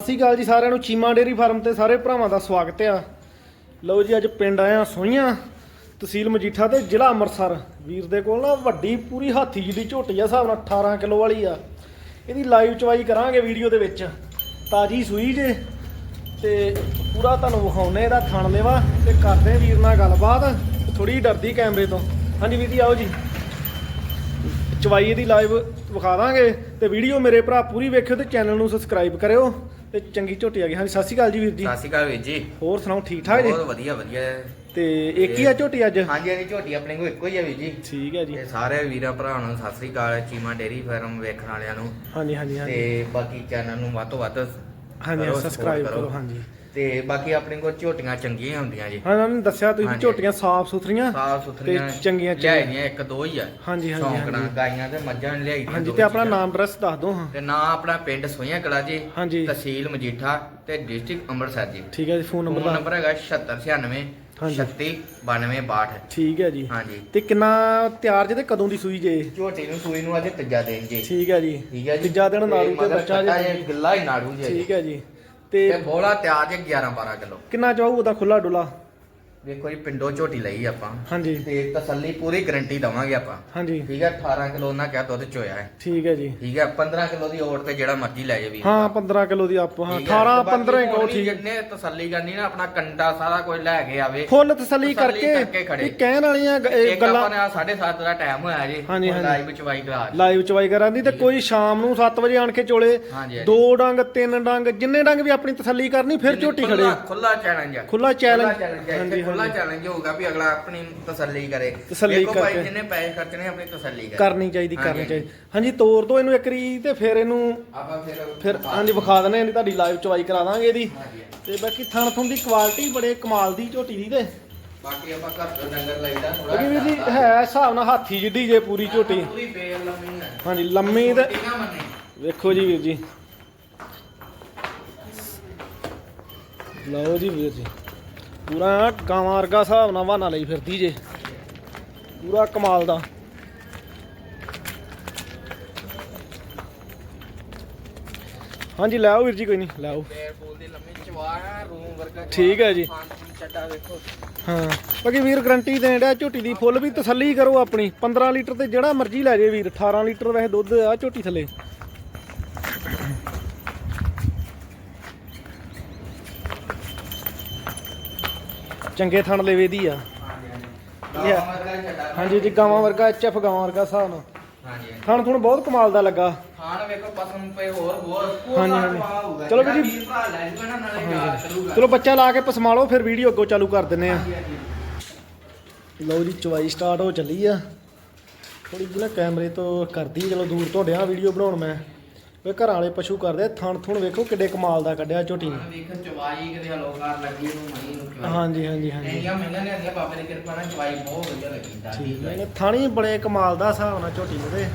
ਸਤਿ ਸ਼੍ਰੀ ਅਕਾਲ ਜੀ ਸਾਰਿਆਂ ਨੂੰ, ਚੀਮਾ ਡੇਰੀ ਫਾਰਮ ਤੇ ਸਾਰੇ ਭਰਾਵਾਂ ਦਾ ਸਵਾਗਤ ਆ। ਲਓ ਜੀ, ਅੱਜ ਪਿੰਡ ਆਇਆ ਸੋਈਆਂ, ਤਹਿਸੀਲ ਮਜੀਠਾ ਤੇ ਜ਼ਿਲ੍ਹਾ ਅੰਮ੍ਰਿਤਸਰ। ਵੀਰ ਦੇ ਕੋਲ ਨਾ ਵੱਡੀ ਪੂਰੀ ਹਾਥੀ ਜਿਹੀ ਝੋਟੀ ਆ, ਹਿਸਾਬ ਨਾਲ 18 ਕਿਲੋ ਵਾਲੀ ਆ। ਇਹਦੀ ਲਾਈਵ ਚਵਾਈ ਕਰਾਂਗੇ ਵੀਡੀਓ ਦੇ ਵਿੱਚ। ਤਾਜੀ ਸੂਈ ਜੇ, ਤੇ ਪੂਰਾ ਤੁਹਾਨੂੰ ਵਿਖਾਉਨੇ ਇਹਦਾ ਥਣ ਲੈਵਾ ਤੇ ਕਰਦੇ ਵੀਰ ਨਾਲ ਗੱਲਬਾਤ ਥੋੜੀ ਡਰਦੀ ਕੈਮਰੇ ਤੋਂ। ਹਾਂਜੀ ਵੀਰ ਜੀ, ਆਓ ਜੀ। ਚਵਾਈ ਇਹਦੀ ਲਾਈਵ ਵਿਖਾ ਦਾਂਗੇ, ਤੇ ਵੀਡੀਓ ਮੇਰੇ ਭਰਾ ਪੂਰੀ ਵੇਖਿਓ ਤੇ ਚੈਨਲ ਨੂੰ ਸਬਸਕ੍ਰਾਈਬ ਕਰਿਓ। ਤੇ ਚੰਗੀ ਝੋਟੀ ਆ ਗਈ। ਹਾਂਜੀ ਸਤਿ ਸ਼੍ਰੀ ਅਕਾਲ ਜੀ ਵੀਰ ਜੀ। ਸਤਿ ਸ਼੍ਰੀ ਅਕਾਲ ਵੀਰ ਜੀ। ਹੋਰ ਸੁਣਾਓ ਠੀਕ ਠਾਕ ਜੀ? ਬਹੁਤ ਵਧੀਆ ਵਧੀਆ। ਤੇ ਇੱਕ ਹੀ ਆ ਝੋਟੀ ਅੱਜ? ਹਾਂਜੀ ਹਾਂਜੀ ਝੋਟੀ ਆਪਣੇ ਕੋਲ ਇੱਕੋ ਹੀ ਆ ਵੀਰ ਜੀ। ਠੀਕ ਹੈ ਜੀ। ਤੇ ਸਾਰੇ ਵੀਰਾਂ ਭਰਾਵਾਂ ਨੂੰ ਸਤਿ ਸ਼੍ਰੀ ਅਕਾਲ ਚੀਮਾ ਡੇਰੀ ਫਾਰਮ ਵੇਖਣ ਵਾਲਿਆਂ ਨੂੰ। ਹਾਂਜੀ ਹਾਂਜੀ ਹਾਂਜੀ। ਤੇ ਬਾਕੀ ਚੈਨਲ ਨੂੰ ਵੱਧ ਤੋਂ ਵੱਧ ਹਾਂਜੀ ਕਰੋ, ਸਬਸਕ੍ਰਾਈਬ support ਕਰੋ। ਹਾਂਜੀ। ਤੇ ਬਾਕੀ ਆਪਣੇ ਕੋਲ ਝੋਟੀਆਂ ਚੰਗੀਆਂ ਹੁੰਦੀਆਂ ਜੀ। ਹਾਂ ਮੈਨੂੰ ਦੱਸਿਆ ਤੁਸੀਂ ਹਾਂਜੀ। ਝੋਟੀਆਂ ਸਾਫ਼ ਸੁਥਰੀਆਂ ਸਾਫ਼ ਸੁਥਰੀਆਂ ਤੇ ਚੰਗੀਆਂ ਲਿਆਈਆਂ ਇੱਕ ਦੋ ਹੀ ਆ। ਹਾਂਜੀ ਹਾਂਜੀ ਸ਼ੌਂਕ ਨਾਲ ਹਾਂਜੀ। ਗਾਈਆਂ ਤੇ ਮੱਝਾਂ ਲਿਆਈ ਦੀਆਂ ਹਾਂਜੀ ਦੋ ਤੇ ਆਪਣਾ ਚੀਜ਼ਾਂ। ਨਾਮ ਐਡਰੈਸ ਦੱਸ ਦਿਓ ਹਾਂ। ਤੇ ਨਾਂ ਆਪਣਾ ਪਿੰਡ ਸੋਈਆਂ ਕਲਾ ਜੀ ਹਾਂਜੀ। ਤਹਿਸੀਲ ਮਜੀਠਾ ਤੇ ਡਿਸਟ੍ਰਿਕਟ ਅੰਮ੍ਰਿਤਸਰ ਜੀ। ਠੀਕ ਹੈ ਜੀ ਫੋਨ ਫੋਨ ਨੰਬਰ ਨੰਬਰ ਹੈਗਾ 7696 ਹਾਂਜੀ। 36 92 62 ਠੀਕ ਹੈ ਜੀ। ਹਾਂਜੀ। ਤੇ ਕਿੰਨਾ ਤਿਆਰ ਜੇ ਤੇ ਕਦੋਂ ਦੀ ਸੂਈ ਜੇ? ਝੋਟੀ ਨੂੰ ਸੂਈ ਨੂੰ ਅੱਜ ਤੀਜਾ ਜੀ। ਠੀਕ ਹੈ ਜੀ। ਠੀਕ ਹੈ ਜੀ। ਤੀਜਾ ਦਿਨ ਨਾੜੂ ਤੇ ਮਗਰ ਬੱਚਾ ਜੇ ਗਿੱਲਾ ਹੀ ਨਾੜੂ ਜੀ। ਠੀਕ ਹੈ ਜੀ। ਤੇ ਤੇ ਬੋਲਾ ਤਿਆਰ ਜੇ 11 12 ਕਿਲੋ। ਕਿੰਨਾ ਚਾਹੂ ਉਹਦਾ ਖੁੱਲਾ ਡੁੱਲਾ ਵੇਖੋ ਜੀ ਪਿੰਡੋਂ ਝੋਟੀ ਲਈ ਆਪਾਂ। ਹਾਂਜੀ। ਤੇ ਤਸੱਲੀ ਪੂਰੀ ਗਾਰੰਟੀ ਦਵਾਂਗੇ ਆਪਾਂ। ਹਾਂਜੀ। ਠੀਕ ਹੈ 18 ਕਿਲੋ ਉਹਨਾਂ ਕਿਹਾ ਦੁੱਧ ਚੋਇਆ ਹੈ। ਠੀਕ ਹੈ ਜੀ। ਠੀਕ ਹੈ 15 ਕਿਲੋ ਦੀ ਓਟ ਤੇ ਜਿਹੜਾ ਮਰਜ਼ੀ ਲੈ ਜਾਵੇ ਹਾਂ 15 ਕਿਲੋ ਦੀ ਆਪ ਹਾਂ 18 15 ਕੋ ਠੀਕ। ਜਿੰਨੇ ਤਸੱਲੀ ਕਰਨੀ ਨਾ ਆਪਣਾ ਕੰਡਾ ਸਾਰਾ ਕੁਝ ਲੈ ਕੇ ਆਵੇ। ਫੁੱਲ ਤਸੱਲੀ ਕਰਕੇ। ਇਹ ਕਹਿਣ ਵਾਲੀਆਂ ਗ- ਇਹ ਇੱਕ ਆਪਾਂ ਗੱਲਾਂ ਨੇ 7:30 ਦਾ ਟਾਈਮ ਹੋਇਆ ਜੀ। ਲਾਈਵ ਚਵਾਈ ਕਰਾ। ਲਾਈਵ ਚਵਾਈ ਕਰਾਂ ਦੀ ਤੇ ਕੋਈ ਸ਼ਾਮ ਨੂੰ 7 ਵਜੇ ਆਣ ਕੇ ਚੋਲੇ। ਦੋ ਡੰਗ ਤਿੰਨ ਡੰਗ ਜਿੰਨੇ ਡੰਗ ਵੀ ਆਪਣੀ ਤਸੱਲੀ ਕਰਨੀ ਫਿਰ ਝੋਟੀ ਖੜੇ। ਖੁੱਲਾ- ਚੈਲੰਜ ਖੁੱਲਾ challenge। ਹਾਂਜੀ ਹਾਂਜੀ। ਚੈਲੰਜ ਹੋਊਗਾ ਵੀ ਅਗਲਾ ਆਪਣੀ ਤਸੱਲੀ ਕਰੇ। ਤਸੱਲੀ ਭਾਈ ਕਰਕੇ। ਜਿੰਨੇ ਪੈਸੇ ਖਰਚਣੇ ਆਪਣੀ ਤਸੱਲੀ ਕਰੇ। ਕਰਨੀ ਚਾਹੀਦੀ ਕਰਨੀ ਹਾਂਜੀ। ਚਾਹੀਦੀ। ਹਾਂਜੀ ਤੋਰ ਦੋ ਇਹਨੂੰ ਇੱਕ ਰੀ ਤੇ ਫਿਰ ਇਹਨੂੰ ਆਪਾਂ ਫਿਰ ਫਿਰ ਹਾਂਜੀ ਵਿਖਾ ਦਨੇ ਇਹਦੀ ਤੁਹਾਡੀ ਲਾਈਵ ਚਵਾਈ ਕਰਾ ਦਾਂਗੇ ਇਹਦੀ। ਹਾਂਜੀ। ਤੇ ਬਾਕੀ ਥਣ ਥਣ ਦੀ ਕੁਆਲਿਟੀ ਬੜੇ ਕਮਾਲ ਦੀ ਝੋਟੀ ਦੀ ਤੇ। ਬਾਕੀ ਆਪਾਂ ਘਰ ਤੋਂ ਡੰਗਰ ਲਈਦਾ ਥੋੜਾ ਵੀਰ ਜੀ ਹੈ ਹਿਸਾਬ ਨਾਲ ਹਾਥੀ ਜਿੱਡੀ ਜੇ ਪੂਰੀ ਝੋਟੀ। ਪੂਰੀ ਬੇਲ ਲੰਮੀ ਹੈ ਹਾਂਜੀ ਲੰਮੀ ਤੇ ਮੰਨੇ। ਵੇਖੋ ਜੀ ਵੀਰ ਜੀ। ਲਓ ਜੀ ਵੀਰ ਜੀ। ਪੂਰਾ ਗਾਵਾਂ ਵਰਗਾ ਹਿਸਾਬ ਨਾਲ ਬਹਾਨਾ ਲਈ ਫਿਰਦੀ ਜੇ। ਪੂਰਾ ਕਮਾਲ ਦਾ। ਹਾਂਜੀ, ਲੈ ਆਓ ਵੀਰ ਜੀ, ਕੋਈ ਨਹੀਂ, ਲੈ ਆਓ। ਠੀਕ ਹੈ ਜੀ। ਚੱਡਾ ਹਾਂ, ਬਾਕੀ ਵੀਰ ਗਰੰਟੀ ਦੇਣ ਡਿਆ ਝੋਟੀ ਦੀ ਫੁੱਲ ਵੀ ਤਸੱਲੀ ਕਰੋ ਆਪਣੀ। 15 ਲੀਟਰ ਤੇ ਜਿਹੜਾ ਮਰਜ਼ੀ ਲੈ ਜੇ ਵੀਰ 18 ਲੀਟਰ ਵੈਸੇ ਦੁੱਧ ਆ ਝੋਟੀ ਥੱਲੇ। ਚੰਗੇ ਥਣ ਲੇਵੇ ਦੀ ਆ। ਹਾਂਜੀ ਜੀ ਗਾਵਾਂ ਵਰਗਾ ਐਚਐਫ ਗਾਵਾਂ ਵਰਗਾ ਹਿਸਾਬ ਨਾਲ। ਹਾਂਜੀ ਥਣ ਥੁਣ ਬਹੁਤ ਕਮਾਲ ਦਾ ਲੱਗਾ। ਖਾਣ ਵੇਖੋ ਪਸੰਦ ਪਏ ਹੋਰ ਹੋਰ। ਹਾਂਜੀ, ਹਾਂਜੀ। ਚਲੋ ਜੀ। ਕਰੂਗਾ। ਚਲੋ ਬੱਚਾ ਲਾ ਕੇ ਪਸਮਾ ਲਓ ਫਿਰ ਵੀਡੀਓ ਅੱਗੋਂ ਚਾਲੂ ਕਰ ਦਿੰਨੇ ਆ। ਲਓ ਜੀ ਚਵਾਈ ਸਟਾਰਟ ਹੋ ਚੱਲੀ ਆ। ਥੋੜੀ ਜਿਹੀ ਨਾ ਕੈਮਰੇ ਤੋਂ ਕਰਦੀ ਚਲੋ ਦੂਰ ਤੋਂ ਡਿਆ ਵੀਡੀਓ ਬਣਾਉਣ ਮੈਂ। ਵੇ ਘਰਾਂ ਵਾਲੇ ਪਸ਼ੂ ਕਰਦੇ ਆ, ਥਣ ਥੁਣ ਵੇਖੋ ਕਿੱਡੇ ਕਮਾਲ ਦਾ ਕੱਢਿਆ ਝੋਟੀ ਨੇ। ਖਾਣ ਵੇਖ ਚਵਾਈ ਕਿਤੇ ਹਲੋਕਾਰ ਲੱਗੀ ਨੂੰ ਮਣੀ ਨੂੰ ਚਵਾਈ। ਹਾਂਜੀ ਹਾਂਜੀ ਹਾਂਜੀ। ਇੰਨੀਆਂ ਮਹਿੰਗੀਆਂ ਲਿਆਂਦੀਆਂ ਬਾਬੇ ਦੀ ਕਿਰਪਾ ਨਾਲ ਚਵਾਈ ਬਹੁਤ ਵਧੀਆ ਲੱਗੀ ਦਾਦੀ ਠੀਕ ਚਵਾਈ। ਨੇ ਥਾਣੀ ਬੜੇ ਕਮਾਲ ਦਾ ਹਿਸਾਬ ਨਾਲ ਝੋਟੀ ਨੂੰ ਤੇ।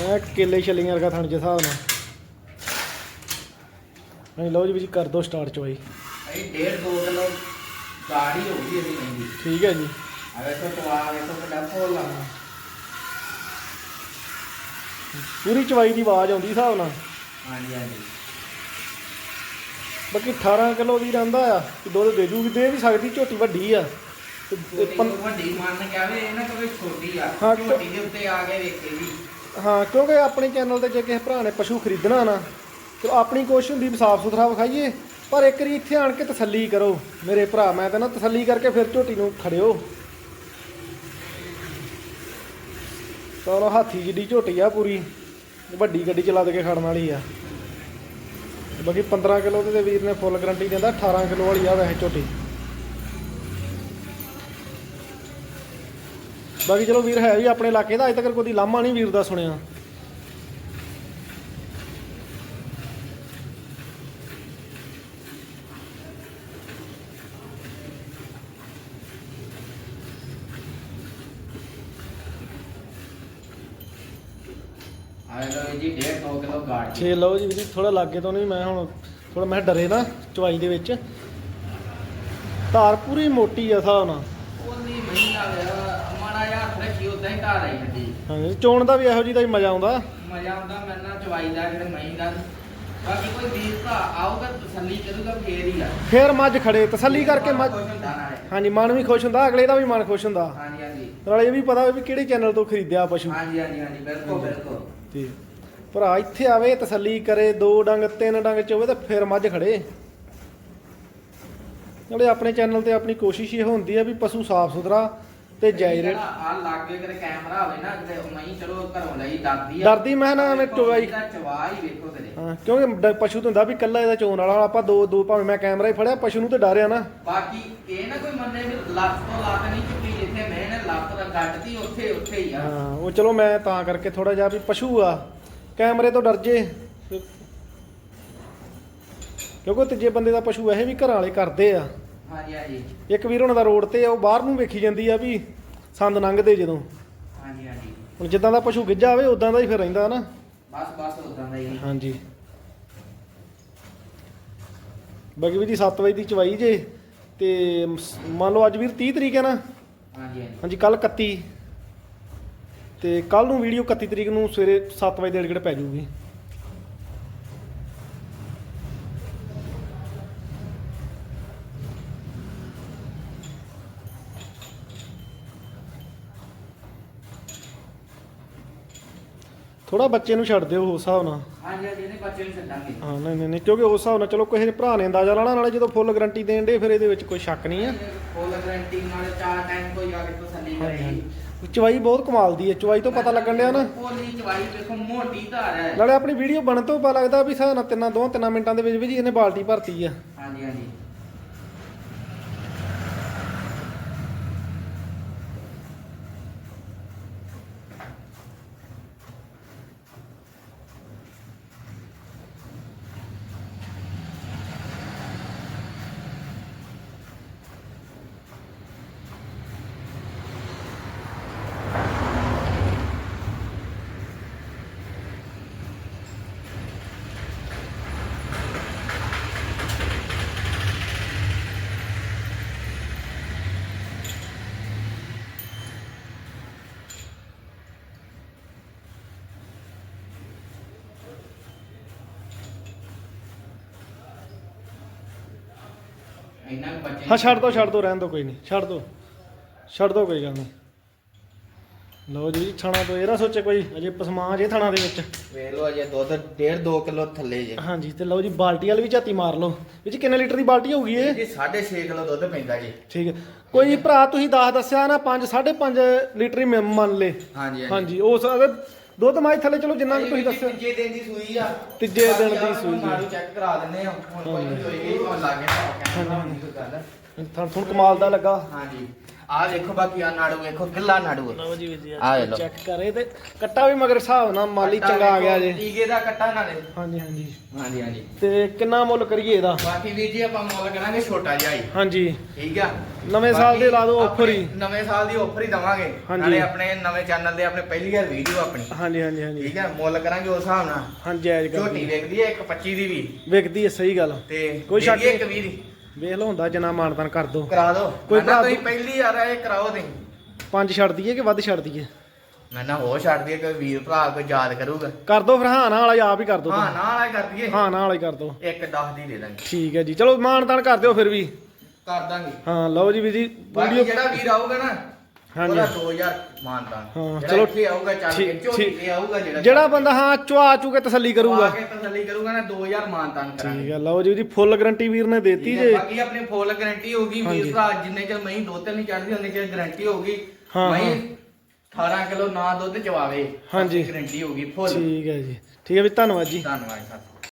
ਇਹ ਕੇਲੇ ਛਲੀਆਂ ਵਰਗਾ ਥਣ ਦੇ ਹਿਸਾਬ ਨਾਲ। ਹਾਂਜੀ ਲਓ ਜੀ ਵੀ ਜੀ ਕਰ ਦੋ ਸਟਾਰਟ ਚਵਾਈ। ਅਸੀਂ ਡੇਢ ਦੋ ਕਿਲੋ ਗਾੜੀ ਹੋ ਗਈ ਇਹਦੀ ਮਹਿੰਗੀ। ਠੀਕ ਹੈ ਜੀ। ਆ ਵੇਖੋ ਚਵਾ ਵੇਖੋ ਕਿੱਡਾ ਫੁੱਲ ਆ। ਪੂਰੀ ਚਵਾਈ ਦੀ ਆਵਾਜ਼ ਆਉਂਦੀ ਹਿਸਾਬ ਨਾਲ। ਹਾਂਜੀ ਹਾਂਜੀ। ਬਾਕੀ 18 ਕਿਲੋ ਦੀ ਰਹਿੰਦਾ ਆ ਕਿ ਦੁੱਧ ਦੇ ਜੂਗੀ ਦੇ ਵੀ ਸਕਦੀ ਝੋਟੀ ਵੱਡੀ ਆ। ਤੇ ਇਹ ਛੋਟੀ ਪੰ- ਨੂੰ ਵੱਡੀ ਮੰਨ ਕੇ ਆਵੇ ਇਹ ਨਾ ਕਵੇ ਛੋਟੀ ਆ ਹਾਂ, ਕਿਉਂ- ਛੋਟੀ ਦੇ ਉੱਤੇ ਆ ਕੇ ਵੇਖੇ ਵੀ। ਹਾਂ ਕਿਉਂਕਿ ਆਪਣੇ ਚੈਨਲ ਤੇ ਜੇ ਕਿਸੇ ਭਰਾ ਨੇ ਪਸ਼ੂ ਖਰੀਦਣਾ ਨਾ ਤੇ ਆਪਣੀ ਕੋਸ਼ਿਸ਼ ਹੁੰਦੀ ਵੀ ਸਾਫ਼ ਸੁਥਰਾ ਵਿਖਾਈਏ ਪਰ ਇੱਕ ਵਾਰੀ ਇੱਥੇ ਆਣ ਕੇ ਤਸੱਲੀ ਕਰੋ। ਮੇਰੇ ਭਰਾ ਮੈਂ ਤਾਂ ਨਾ ਤਸੱਲੀ ਕਰਕੇ ਫਿਰ ਝੋਟੀ ਨੂੰ ਖੜਿਓ। ਚਲੋ ਹਾਥੀ ਜਿੱਡੀ ਝੋਟੀ ਆ ਪੂਰੀ, ਵੱਡੀ ਗੱਡੀ ਚਲਾ ਦੇ ਕੇ ਖੜਨ ਵਾਲੀ ਆ। ਬਾਕੀ 15 ਕਿਲੋ ਦੇ ਵੀਰ ਨੇ ਫੁੱਲ ਗਰੰਟੀ ਦਿੰਦਾ 18 ਕਿਲੋ ਵਾਲੀ ਆ ਵੈਸੇ ਝੋਟੀ। ਬਾਕੀ ਚਲੋ ਵੀਰ ਹੈ ਵੀ ਆਪਣੇ ਇਲਾਕੇ ਦਾ, ਅਜੇ ਤੱਕ ਕੋਈ ਲਾਮਾ ਨਹੀਂ ਵੀਰ ਦਾ ਸੁਣਿਆ। ਆਏ ਲੋ ਜੀ ਡੇਢ ਦੋ ਕਿਲੋ ਗਾੜੀ ਛੇ ਲਓ ਜੀ ਵੀਰ ਥੋੜਾ ਲਾਗੇ ਤੋਂ ਨਹੀਂ ਮੈਂ ਹੁਣ ਥੋੜਾ ਮੈਂ ਡਰੇ ਨਾ ਚਵਾਈ ਦੇ ਵਿੱਚ। ਧਾਰ ਪੂਰੀ ਮੋਟੀ ਆ ਹਿਸਾਬ ਨਾਲ। ਉਹਦੀ ਮਹੀਨਾ ਮਾੜਾ ਜਿਹਾ ਰੱਖੀ ਉਦਾਂ ਹੀ ਘਰ ਆਈ ਹੱਡੀ ਹਾਂਜੀ ਚੋਣ ਦਾ ਵੀ ਇਹੋ ਜਿਹੀ ਦਾ ਹੀ ਮਜ਼ਾ ਆਉਂਦਾ। ਮਜ਼ਾ ਆਉਂਦਾ ਮੇਰੇ ਨਾਲ ਚਵਾਈ ਦਾ ਜਿਹੜੇ ਮਹੀਂ ਦਾ ਬਾਕੀ ਕੋਈ ਵੀਰ ਭਰਾ ਆਊਗਾ ਤਸੱਲੀ ਕਰੂਗਾ ਫੇਰ ਹੀ ਆ। ਫੇਰ ਮੱਝ ਖੜੇ ਤਸੱਲੀ ਕਰਕੇ ਮੱਝ ਖੁਸ਼ ਹੁੰਦਾ ਨਾਲੇ। ਹਾਂਜੀ ਮਨ ਵੀ ਖੁਸ਼ ਹੁੰਦਾ ਅਗਲੇ ਦਾ ਵੀ ਮਨ ਖੁਸ਼ ਹੁੰਦਾ। ਹਾਂਜੀ ਹਾਂਜੀ। ਨਾਲੇ ਇਹ ਵੀ ਪਤਾ ਵੀ ਕਿਹੜੇ ਚੈਨਲ ਤੋਂ ਖਰੀਦਿਆ ਪਸ਼ੂ। ਹਾਂਜੀ ਹਾਂਜੀ ਹਾਂਜੀ ਬਿਲਕੁਲ ਬਿਲਕੁਲ। ਤੇ ਭਰਾ ਇੱਥੇ ਆਵੇ ਤਸੱਲੀ ਕਰੇ ਦੋ ਡੰਗ ਤਿੰਨ ਡੰਗ ਚੋਵੇ ਤੇ ਫਿਰ ਮੱਝ ਖੜੇ। ਨਾਲੇ ਆਪਣੇ ਚੈਨਲ ਤੇ ਆਪਣੀ ਕੋਸ਼ਿਸ਼ ਇਹ ਹੁੰਦੀ ਆ ਵੀ ਪਸ਼ੂ ਸਾਫ਼ ਸੁਥਰਾ ਤੇ ਜਾਇ ਰੇਟ ਆ ਲਾਗੇ ਕਿਤੇ ਕੈਮਰਾ ਹੋਵੇ ਨਾ ਕਿਤੇ ਮਹੀਂ ਚਲੋ ਘਰੋਂ ਲਈ ਡਰਦੀ ਆ। ਡਰਦੀ ਮੈਂ ਨਾ ਐਵੇਂ ਚਵਾਈ ਇਹਦਾ ਚਵਾ ਹੀ ਵੇਖੋ ਕਿਤੇ ਹਾਂ ਕਿਉਂਕਿ ਪਸ਼ੂ ਤੋਂ ਹੁੰਦਾ ਵੀ ਕੱਲਾ ਇਹਦਾ ਚੋਣ ਵਾਲਾ ਆਪਾਂ ਦੋ ਦੋ ਭਾਵੇਂ ਮੈਂ ਕੈਮਰਾ ਹੀ ਫੜਿਆ ਪਸ਼ੂ ਨੂੰ ਤੇ ਡਰਿਆ ਨਾ। ਬਾਕੀ ਇਹ ਨਾ ਕੋਈ ਮੰਨੇ ਵੀ ਲੱਤ ਤੋਂ ਲੱਤ ਨਹੀਂ ਜਿੱਥੇ ਮੈਂ ਨੇ ਲੱਤ ਦਾ ਗੱਟਦੀ ਉੱਥੇ ਉੱਥੇ ਹੀ ਆ। ਹਾਂ ਉਹ ਚਲੋ ਮੈਂ ਤਾਂ ਕਰਕੇ ਥੋੜਾ ਜਿਹਾ ਵੀ ਪਸ਼ੂ ਆ। ਕੈਮਰੇ ਤੋਂ ਡਰ ਜੇ। ਕਿਉਂਕਿ ਤੀਜੇ ਬੰਦੇ ਦਾ ਪਸ਼ੂ ਇਹ ਵੀ ਘਰਾਂ ਵਾਲੇ ਕਰਦੇ ਆ। ਹਾਂਜੀ ਹਾਂਜੀ। ਇੱਕ ਵੀਰ ਉਹਨਾਂ ਦਾ ਰੋਡ ਤੇ ਆ, ਉਹ ਬਾਹਰ ਨੂੰ ਵੇਖੀ ਜਾਂਦੀ ਆ ਵੀ ਸੰਦ ਲੰਘਦੇ ਜਦੋਂ। ਹਾਂਜੀ ਹਾਂਜੀ। ਹੁਣ ਜਿੱਦਾਂ ਦਾ ਪਸ਼ੂ ਗਿੱਜਾ ਹੋਵੇ ਉਦਾਂ ਦਾ ਹੀ ਫਿਰ ਰਹਿੰਦਾ ਨਾ। ਬਸ ਬਸ ਉਦਾਂ ਦਾ ਹੀ। ਹਾਂਜੀ। ਬਾਕੀ ਵੀ ਜੀ 7 ਵਜੇ ਦੀ ਚਵਾਈ ਜੇ। ਤੇ ਮੰਨ ਲਓ ਅੱਜ ਵੀਰ 30 ਤਰੀਕ ਹੈ ਨਾ। ਹਾਂਜੀ ਹਾਂਜੀ। ਹਾਂਜੀ ਕੱਲ 31 ਤੇ ਕੱਲ ਨੂੰ ਵੀਡੀਓ 31 ਤਰੀਕ ਨੂੰ ਸਵੇਰੇ 7 ਵਜੇ ਦੇ ਏੜ ਪੈ ਜਾਊਗੀ ਥੋੜਾ ਬੱਚੇ ਨੂੰ ਛੱਡ ਦਿਓ ਉਸ ਹਿਸਾਬ ਨਾਲ। ਹਾਂਜੀ ਹਾਂਜੀ ਇਹਦੇ ਬੱਚੇ ਨੂੰ ਛੱਡਾਂਗੇ। ਹਾਂ ਨਹੀਂ ਨਹੀਂ ਨਹੀਂ ਕਿਉਂਕਿ ਉਸ ਹਿਸਾਬ ਨਾਲ ਚਲੋ ਕਿਸੇ ਭਰਾ ਨੇ ਅੰਦਾਜ਼ਾ ਲਾਣਾ ਨਾਲੇ ਜਦੋਂ ਫੁੱਲ ਗਾਰੰਟੀ ਦੇਣ ਦੇ ਫਿਰ ਇਹਦੇ ਵਿੱਚ ਕੋਈ ਸ਼ੱਕ ਨਹੀਂ ਆ। ਫੁੱਲ ਗਾਰੰਟੀ ਨਾਲ ਚਾਰ ਟਾਈਮ ਕੋਈ ਆ ਕੇ ਤਸੱਲੀ ਕਰੇ। ਚਵਾਈ ਬਹੁਤ ਕਮਾਲ ਦੀ ਹੈ ਚਵਾਈ ਤੋਂ ਪਤਾ ਲੱਗਣ ਡਿਆ ਨਾ। ਪੋਲੀ ਚਵਾਈ ਵੇਖੋ ਮੋਟੀ ਧਾਰ ਹੈ। ਨਾਲੇ ਆਪਣੀ ਵੀਡੀਓ ਬਣਨ ਤੋਂ ਪਤਾ ਲੱਗਦਾ ਵੀ ਸਾਡਾ ਤਿੰਨਾਂ ਦੋ ਤਿੰਨਾਂ ਮਿੰਟਾਂ ਦੇ ਵਿੱਚ ਵੀ ਜੀ ਇਹਨੇ ਬਾਲਟੀ ਭਰਤੀ ਆ ਹਾਂਜੀ ਹਾਂਜੀ ਇੰਨਾ ਕੁ ਬੱਚੇ ਹਾਂ ਛੱਡ ਦੋ ਛੱਡ ਦੋ ਰਹਿਣ ਦੋ ਕੋਈ ਨਹੀਂ। ਛੱਡ ਦੋ। ਛੱਡ ਦੋ ਕੋਈ ਗੱਲ ਨਹੀਂ। ਲਓ ਜੀ ਥਾਣਾ ਤੋਂ ਇਹ ਨਾ ਸੋਚੇ ਕੋਈ ਅਜੇ ਪਸਮਾ ਜੇ ਥਾਣਾ ਦੇ ਵਿੱਚ। ਵੇਖ ਲਓ ਅਜੇ ਦੁੱਧ 1.5 2 ਕਿਲੋ ਥੱਲੇ ਜੇ। ਹਾਂਜੀ ਤੇ ਲਓ ਜੀ ਬਾਲਟੀ ਵਾਲੀ ਵੀ ਝਾਤੀ ਮਾਰ ਲਓ। ਇਹ 'ਚ ਕਿੰਨੇ ਲੀਟਰ ਦੀ ਬਾਲਟੀ ਹੋਊਗੀ ਇਹ? ਜੀ 6.5 ਕਿਲੋ ਦੁੱਧ ਪੈਂਦਾ ਜੀ। ਠੀਕ ਹੈ। ਕੋਈ ਭਰਾ ਤੁਸੀਂ 10 ਦੱਸਿਆ ਨਾ 5 5.5 ਲੀਟਰ ਹੀ ਮੈਂ ਮੰਨ ਲੇ ਹਾਂਜੀ। ਹਾਂਜੀ ਉਸ ਅਗਰ ਦੁੱਧ ਮਾਈ ਥੱਲੇ ਚਲੋ ਜਿੰਨਾ ਵੀ ਤੁਸੀਂ ਦੱਸਿਆ। ਤੀਜੇ ਦਿਨ ਦੀ ਸੂਈ ਆ। ਤੀਜੇ ਦਿਨ ਦੀ ਸੂਈ ਆ। ਚੈੱਕ ਕਰਾ ਦਿੰਦੇ ਆ। ਹੁਣ ਕੋਈ ਨਹੀਂ ਹੋਏਗੀ ਹੁਣ ਲਾਗੇ ਨਾ ਨਹੀਂ ਕੋਈ ਗੱਲ ਥਣ ਥਣ ਕਮਾਲ ਦਾ ਲੱਗਾ। ਹਾਂਜੀ। ਆ ਦੇਖੋ ਬਾਕੀ ਆ ਨਾੜੂ ਵੇਖੋ ਕਿੱਲਾ ਨਾੜੂ ਲਓ ਜੀ ਵੀਰ ਜੀ ਆ ਲਓ। ਚੈੱਕ ਕਰੇ ਤੇ ਕੱਟਾ ਵੀ ਮਗਰ ਹਿਸਾਬ ਨਾਲ ਮਾਲੀ ਚੰਗਾ ਆ ਗਿਆ ਜੇ। ਟੀਕੇ ਦਾ ਕੱਟਾ ਨਾਲੇ ਹਾਂਜੀ ਹਾਂਜੀ। ਹਾਂਜੀ ਹਾਂਜੀ। ਤੇ ਕਿੰਨਾ ਮੁੱਲ ਕਰੀਏ ਇਹਦਾ? ਬਾਕੀ ਵੀਰ ਜੀ ਆਪਾਂ ਮੁੱਲ ਕਰਾਂਗੇ ਛੋਟਾ ਜਿਹਾ ਹੀ। ਹਾਂਜੀ। ਠੀਕ ਆ? ਨਵੇਂ ਸਾਲ ਦੇ ਲਾ ਦਿਓ ਬਾਕੀ offer ਹੀ। ਆਪਣੇ ਨਵੇਂ ਸਾਲ ਦੀ ਆਫਰ ਹੀ ਦਵਾਂਗੇ। ਹਾਂਜੀ। ਨਾਲੇ ਆਪਣੇ ਨਵੇਂ ਚੈਨਲ ਦੇ ਆਪਣੇ ਪਹਿਲੀ ਵਾਰ ਵੀਡੀਓ ਆਪਣੀ। ਹਾਂਜੀ ਹਾਂਜੀ ਹਾਂਜੀ। ਠੀਕ ਆ? ਮੁੱਲ ਕਰਾਂਗੇ ਉਸ ਹਿਸਾਬ ਨਾਲ। ਹਾਂਜੀ ਕਰ ਝੋਟੀ ਵੇਖਦੀ ਹੈ ਇੱਕ 25 ਦੀ ਵੀ। ਵਿਕਦੀ ਹੈ ਸਹੀ ਗੱਲ। ਤੇ ਕੋਈ ਸ਼ੱਕ ਦੇਈਏ ਇੱਕ ਨਹੀਂ। 20 ਦੀ। ਵੇਖ ਲਓ ਹੁੰਦਾ ਜਨਾ ਮਾਨਤਨ ਕਰ ਦੋ। ਕਰਾ ਦਿਓ ਕੋਈ ਨਾ ਭਰਾ ਤੁਸੀਂ ਪਹਿਲੀ ਵਾਰ ਆਏ ਕਰਾਓ ਤੇ ਪੰਜ ਛੱਡ ਦਈਏ ਕਿ ਵੱਧ ਛੱਡ ਦਈਏ? ਮੈਂ ਨਾ ਹੋਰ ਛੱਡ ਦਈਏ ਕੋਈ ਵੀਰ ਭਰਾ ਕੋਈ ਯਾਦ ਕਰੂਗਾ। ਕਰ ਦੋ ਫਿਰ ਹਾਂ ਨਾਲ ਵਾਲਾ ਆਪ ਹੀ ਕਰ ਦੋ ਹਾਂ ਨਾਲ ਵਾਲਾ ਕਰ ਦਈਏ। ਹਾਂ ਨਾਲ ਵਾਲਾ ਹੀ ਕਰ ਦੋ। ਇੱਕ 10 ਦੀ ਦੇ ਦਾਂਗੇ। ਠੀਕ ਹੈ ਜੀ। ਚਲੋ ਮਾਨਤਨ ਕਰ ਦਿਓ ਫਿਰ ਵੀ। ਕਰ ਦਾਂਗੇ। ਹਾਂ ਲਓ ਜੀ ਵੀ ਜੀ ਬਾਕੀ ਵੀਡੀਓ ਜਿਹੜਾ ਵੀਰ ਆਊਗਾ ਨਾ ਹਾਂਜੀ। ਉਹਦਾ 2000 ਮਾਨਤਾ। ਹਾਂ, ਜਿਹੜਾ ਚਲੋ ਇੱਥੇ ਆਊਗਾ ਚੱਲ ਕੇ ਠੀਕ- ਝੋਟੀ। ਤੇ ਆਊਗਾ ਜਿਹੜਾ ਜਿਹੜਾ ਬੰਦਾ ਹਾਂ ਚੁਆ ਚੂ ਕੇ ਤਸੱਲੀ ਕਰੂਗਾ। ਆ ਕੇ ਤਸੱਲੀ ਕਰੂਗਾ ਨਾ 2000 ਮਾਨਤਾ ਕਰਾਂਗੇ। ਠੀਕ ਹੈ ਲਓ ਜੀ ਜੀ ਫੁੱਲ ਗਾਰੰਟੀ ਵੀਰ ਨੇ ਦੇਤੀ ਜੇ। ਬਾਕੀ ਆਪਣੀ ਫੁੱਲ ਗਾਰੰਟੀ ਹੋਗੀ ਹਾਂਜੀ। ਵੀਰ ਭਰਾ ਜਿੰਨੇ ਚਿਰ ਮਹੀਂ ਦੋ ਤਿੰਨ ਨਹੀਂ ਚੜਦੀ ਉਹਨੇ ਚਿਰ ਗਾਰੰਟੀ ਹੋਗੀ ਹਾਂ, ਮਹੀਂ 18 ਕਿਲੋ ਨਾ ਦੁੱਧ ਚਵਾਵੇ ਹਾਂਜੀ। ਗਾਰੰਟੀ ਹੋਗੀ ਫੁੱਲ ਠੀਕ ਹੈ ਜੀ। ਠੀਕ ਹੈ ਵੀ ਧੰਨਵਾਦ ਜੀ। ਧੰਨਵਾਦ ਸਰ